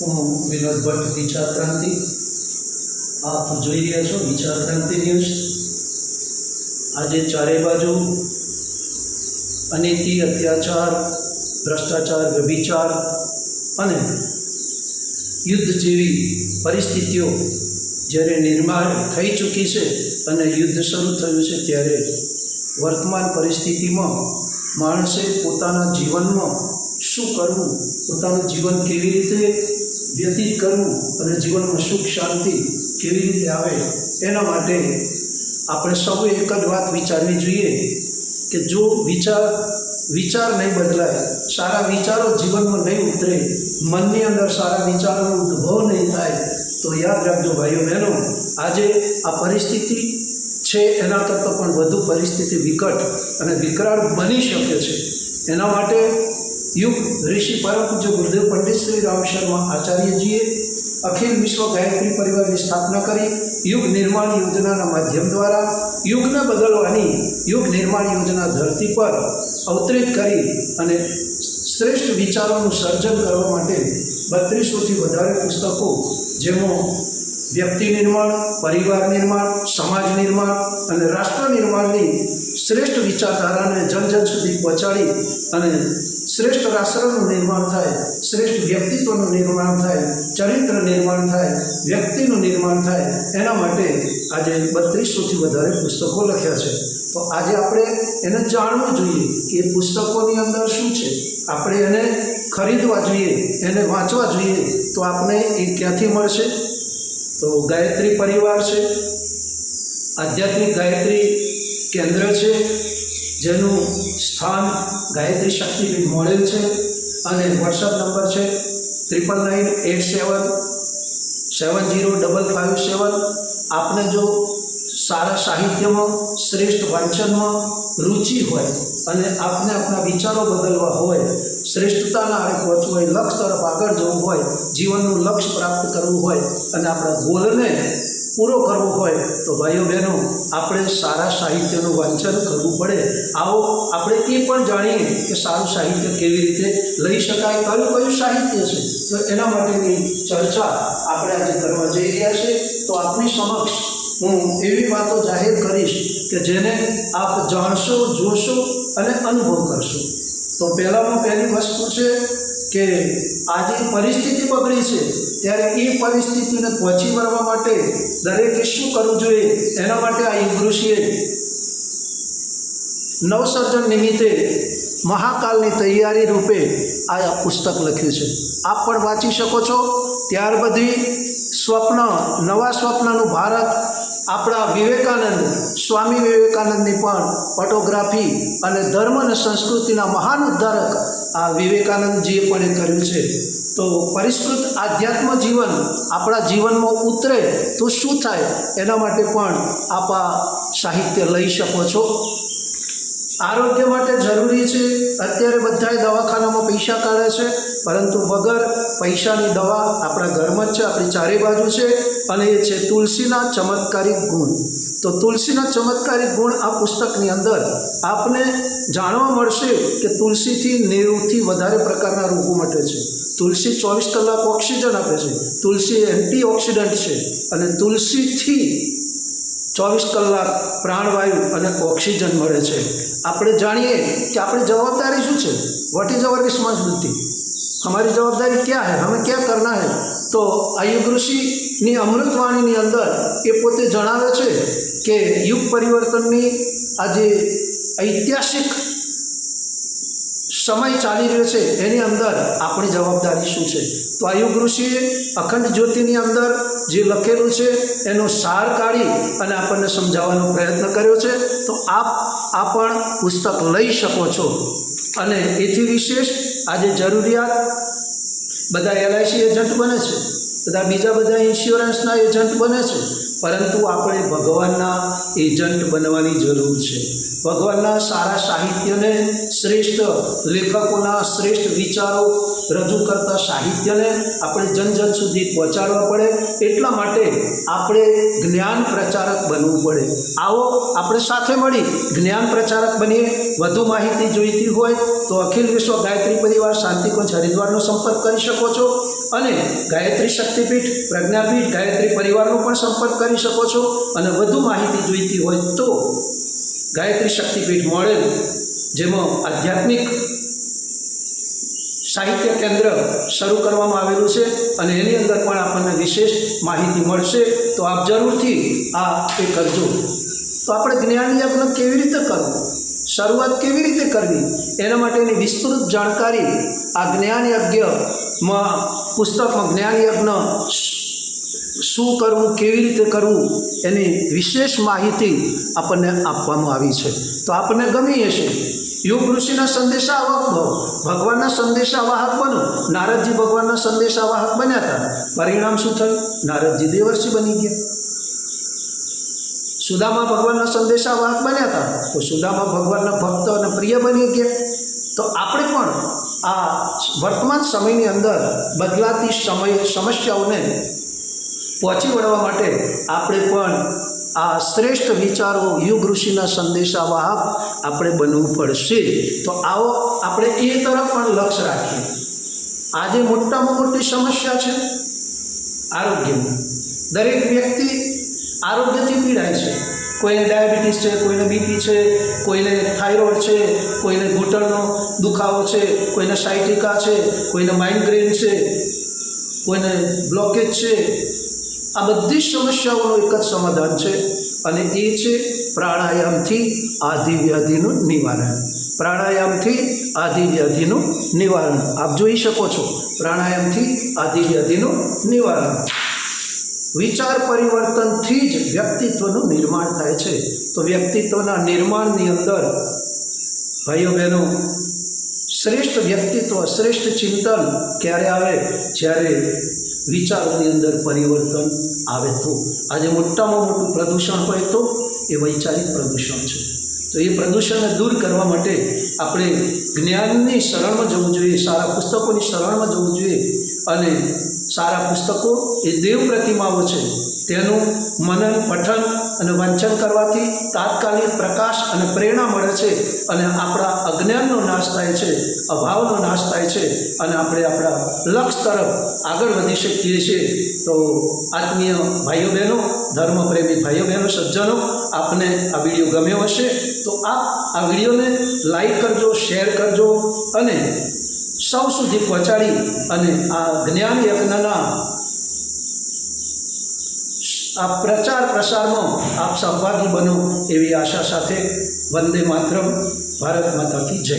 હું વિનોદ ભટ્ટ વિચાર આપ જોઈ રહ્યા છો વિચાર ન્યૂઝ. આજે ચારે બાજુ અનીતિ, અત્યાચાર, ભ્રષ્ટાચાર, વ્યભિચાર અને યુદ્ધ જેવી પરિસ્થિતિઓ જ્યારે નિર્માણ થઈ ચૂકી છે અને યુદ્ધ શરૂ થયું છે ત્યારે વર્તમાન પરિસ્થિતિમાં માણસે પોતાના જીવનમાં શું કરવું? પોતાનું જીવન કેવી રીતે વ્યતીત કરવું અને જીવનમાં સુખ, શાંતિ કેવી રીતે આવે? એના માટે આપણે સૌએ એક જ વાત વિચારવી જોઈએ કે જો વિચાર વિચાર નહીં બદલાય, સારા વિચારો જીવનમાં નહીં ઉતરે, મનની અંદર સારા વિચારોનો ઉદ્ભવ નહીં થાય, તો યાદ રાખજો ભાઈઓ બહેનો, આજે આ પરિસ્થિતિ છે, એના કરતાં પણ વધુ પરિસ્થિતિ વિકટ અને વિકરાળ બની શકે છે. એના માટે યુગ ઋષિ પરમ પૂજ્ય ગુરુદેવ પંડિત શ્રી રામ શર્મા આચાર્યજીએ અખિલ વિશ્વ ગાયત્રી પરિવારની સ્થાપના કરી, યુગ નિર્માણ યોજનાના માધ્યમ દ્વારા યુગને બદલવાની યુગ નિર્માણ યોજના ધરતી પર અવતરિત કરી અને શ્રેષ્ઠ વિચારોનું સર્જન કરવા માટે બત્રીસોથી વધારે પુસ્તકો જેમાં વ્યક્તિ નિર્માણ, પરિવાર નિર્માણ, સમાજ નિર્માણ અને રાષ્ટ્ર નિર્માણની શ્રેષ્ઠ વિચારધારાને જન સુધી પહોંચાડી અને શ્રેષ્ઠ રાષ્ટ્રનું નિર્માણ થાય, શ્રેષ્ઠ વ્યક્તિત્વનું નિર્માણ થાય, ચરિત્ર નિર્માણ થાય, વ્યક્તિનું નિર્માણ થાય, એના માટે આજે બત્રીસોથી વધારે પુસ્તકો લખ્યા છે. તો આજે આપણે એને જાણવું જોઈએ કે એ પુસ્તકોની અંદર શું છે. આપણે એને ખરીદવા જોઈએ, એને વાંચવા જોઈએ, તો આપણે એ ક્યાંથી મળશે? તો ગાયત્રી પરિવાર છે, આધ્યાત્મિક ગાયત્રી કેન્દ્ર છે, જેનું સ્થાન ગાયત્રી શક્તિપીઠ મોડેલ છે અને વોટ્સઅપ નંબર છે triple nine eight seven seven zero double five seven. આપને જો સારા સાહિત્યમાં, શ્રેષ્ઠ વાંચનમાં રુચિ હોય અને આપને આપણા વિચારો બદલવા હોય, શ્રેષ્ઠતાના આરે પહોંચવું હોય લક્ષ્ય તરફ આગળ જવું હોય, જીવનનું લક્ષ્ય પ્રાપ્ત કરવું હોય અને આપણા ગોલને પૂરો કરવો હોય તો ભાઈઓ બહેનો, આપણે સારા સાહિત્યનું વાંચન કરવું પડે. આવો, આપણે એ પણ જાણીએ કે સારું સાહિત્ય કેવી રીતે લઈ શકાય, કયું કયું સાહિત્ય છે. તો એના માટેની ચર્ચા આપણે આજે કરવા જઈ રહ્યા છે. તો આપની સમક્ષ હું એવી વાતો જાહેર કરીશ કે જેને આપ જાણશો, જોશો અને અનુભવ કરશો. તો પહેલાંમાં પહેલી વસ્તુ છે કે આજે પરિસ્થિતિ બગડી છે, ત્યારે એ પરિસ્થિતિને પહોંચી વળવા માટે દરેકે શું કરવું જોઈએ? એના માટે આ યુગ ઋષિએ નવસર્જન નિમિત્તે મહાકાલની તૈયારી રૂપે આ પુસ્તક લખ્યું છે. આપ પણ વાંચી શકો છો. ત્યાર બધી સ્વપ્ન, નવા સ્વપ્નનું ભારત આપણા વિવેકાનંદ, સ્વામી વિવેકાનંદની પણ ફોટોગ્રાફી અને ધર્મ અને સંસ્કૃતિના મહાન ઉદ્ધારક આ વિવેકાનંદજીએ પણ એ કર્યું છે. તો પરિષ્કૃત આધ્યાત્મ જીવન આપણા જીવનમાં ઉતરે તો શું થાય એના માટે પણ આપ આ સાહિત્ય લઈ શકો છો. આરોગ્ય માટે જરૂરી છે. અત્યારે બધાએ દવાખાનામાં પૈસા કાઢે છે, પરંતુ વગર પૈસાની દવા આપણા ઘરમાં જ છે, આપણી ચારે બાજુ છે અને એ છે તુલસીના ચમત્કારિક ગુણ. તો તુલસીના ચમત્કારિક ગુણ આ પુસ્તકની અંદર આપને જાણવા મળશે કે તુલસીથી નેવુંથી વધારે પ્રકારના રોગો મટે છે તુલસી ચોવીસ કલાક ઓક્સિજન આપે છે તુલસી એન્ટીઓક્સિડન્ટ છે અને તુલસીથી ચોવીસ કલાક પ્રાણવાયુ અને ઓક્સિજન મળે છે આપણે જાણીએ કે આપણી જવાબદારી શું છે વોટ ઇઝ અવર રિસ્પોન્સિબિલિટી हमारी जवाबदारी क्या है हमें क्या करना है તો આયુગ ઋષિની અમૃતવાણીની અંદર એ પોતે જણાવે છે કે યુગ પરિવર્તનની આજે ઐતિહાસિક સમય ચાલી રહ્યો છે, એની અંદર આપણી જવાબદારી શું છે? તો આયુગ ઋષિએ અખંડ જ્યોતિની અંદર જે લખેલું છે, એનો સાર કાઢી અને આપણને સમજાવવાનો પ્રયત્ન કર્યો છે. તો આપ આ પણ પુસ્તક લઈ શકો છો. અને એથી વિશેષ આજે જરૂરિયાત બધા એલઆઈસી એજન્ટ બને છે. બધા બીજા બધા ઇન્સ્યોરન્સના એજન્ટ બને છે. પરંતુ આપણે ભગવાનના એજન્ટ બનવાની જરૂર છે. ભગવાનના સારા સાહિત્યને શ્રેષ્ઠ લેખકોના શ્રેષ્ઠ વિચારો રજૂ કરતા સાહિત્યને આપણે જન જન સુધી પહોંચાડવા પડે, એટલા માટે આપણે જ્ઞાન પ્રચારક બનવું પડે. આવો આપણે સાથે મળી જ્ઞાન પ્રચારક બનીએ. વધુ માહિતી જોઈતી હોય તો અખિલ વિશ્વ ગાયત્રી પરિવાર શાંતિકુંજ હરિદ્વારનો સંપર્ક કરી શકો છો. અને ગાયત્રી શક્તિપીઠ, પ્રજ્ઞાપીઠ, ગાયત્રી પરિવારનો પણ સંપર્ક કરી શકો છો અને વધુ માહિતી જોઈતી હોય તો ગાયત્રી શક્તિપીઠ મોડેલ, જેમાં આધ્યાત્મિક સાહિત્ય કેન્દ્ર શરૂ કરવામાં આવેલું છે અને એની અંદર પણ આપણને વિશેષ માહિતી મળશે. તો આપ જરૂરથી આ એ કરજો. તો આપણે જ્ઞાન યજ્ઞ કેવી રીતે કરવું? શરૂઆત કેવી રીતે કરવી? એના માટેની વિસ્તૃત જાણકારી આ જ્ઞાન યજ્ઞમાં પુસ્તકમાં જ્ઞાન યજ્ઞ શું કરવું, કેવી રીતે કરવું, એની વિશેષ માહિતી આપણને આપવામાં આવી છે. તો આપણને ગમી હશે યુગ ઋષિના સંદેશાવાહક ભવ ભગવાનના સંદેશાવાહક બનો. નારદજી ભગવાનના સંદેશાવાહક બન્યા હતા. પરિણામ શું થયું? નારદજી દેવર્ષિ બની ગયા. સુદામા ભગવાનના સંદેશાવાહક બન્યા હતા. તો સુદામા ભગવાનના ભક્ત અને પ્રિય બની ગયા. તો આપણે પણ આ વર્તમાન સમયની અંદર બદલાતી સમય, સમસ્યાઓને પહોંચી વળવા માટે આપણે પણ આ શ્રેષ્ઠ વિચારો યુગ ઋષિના સંદેશાવાહક આપણે બનવું પડશે. તો આવો આપણે એ તરફ પણ લક્ષ્ય રાખીએ. આજે મોટામાં મોટી સમસ્યા છે. આરોગ્યની દરેક વ્યક્તિ આરોગ્યથી પીડાય છે. કોઈને ડાયાબિટીસ છે, કોઈને બીપી છે, કોઈને થાઇરોઇડ છે, કોઈને ઘૂંટણનો દુખાવો છે, કોઈને સાયટિકા છે, કોઈને માઇગ્રેન છે, કોઈને બ્લોકેજ છે. આ બધી સમસ્યાઓનું એક જ સમાધાન છે અને એ છે પ્રાણાયામથી આદિ વ્યાધિનું નિવારણ. પ્રાણાયામથી આદિ વ્યાધિનું નિવારણ. આપ જોઈ શકો છો. પ્રાણાયામથી આદિ વ્યાધિનું નિવારણ. વિચાર પરિવર્તનથી જ વ્યક્તિત્વનું નિર્માણ થાય છે. તો વ્યક્તિત્વના નિર્માણની અંદર ભાઈઓ બહેનો, શ્રેષ્ઠ વ્યક્તિત્વ, શ્રેષ્ઠ ચિંતન ક્યારે આવે? જ્યારે વિચારોની અંદર પરિવર્તન આવે તો. આજે મોટામાં મોટું પ્રદૂષણ હોય તો એ વૈચારિક પ્રદૂષણ છે. તો એ પ્રદૂષણને દૂર કરવા માટે આપણે જ્ઞાનની શરણમાં જવું જોઈએ, સારા પુસ્તકોની શરણમાં જવું જોઈએ અને સારા પુસ્તકો એ દેવ પ્રતિમાઓ છે. તેનું મનન, પઠન અને વાંચન કરવાથી તાત્કાલિક પ્રકાશ અને પ્રેરણા મળે છે અને આપણા અજ્ઞાનનો નાશ થાય છે, અભાવનો નાશ થાય છે અને આપણે આપણા લક્ષ્ય તરફ આગળ વધી શકીએ છીએ. તો આત્મીય ભાઈઓ બહેનો, ધર્મપ્રેમી ભાઈઓ બહેનો, સજ્જનો, આપને આ વીડિયો ગમ્યો હશે તો આપ આ વિડીયોને લાઈક કરજો શેર કરજો અને સૌ સુધી પહોંચાડી અને આ જ્ઞાન યજ્ઞના આ પ્રચાર પ્રસારમાં આપ સહભાગી બનો એવી આશા સાથે વંદે માતરમ, ભારત માતા કી જય.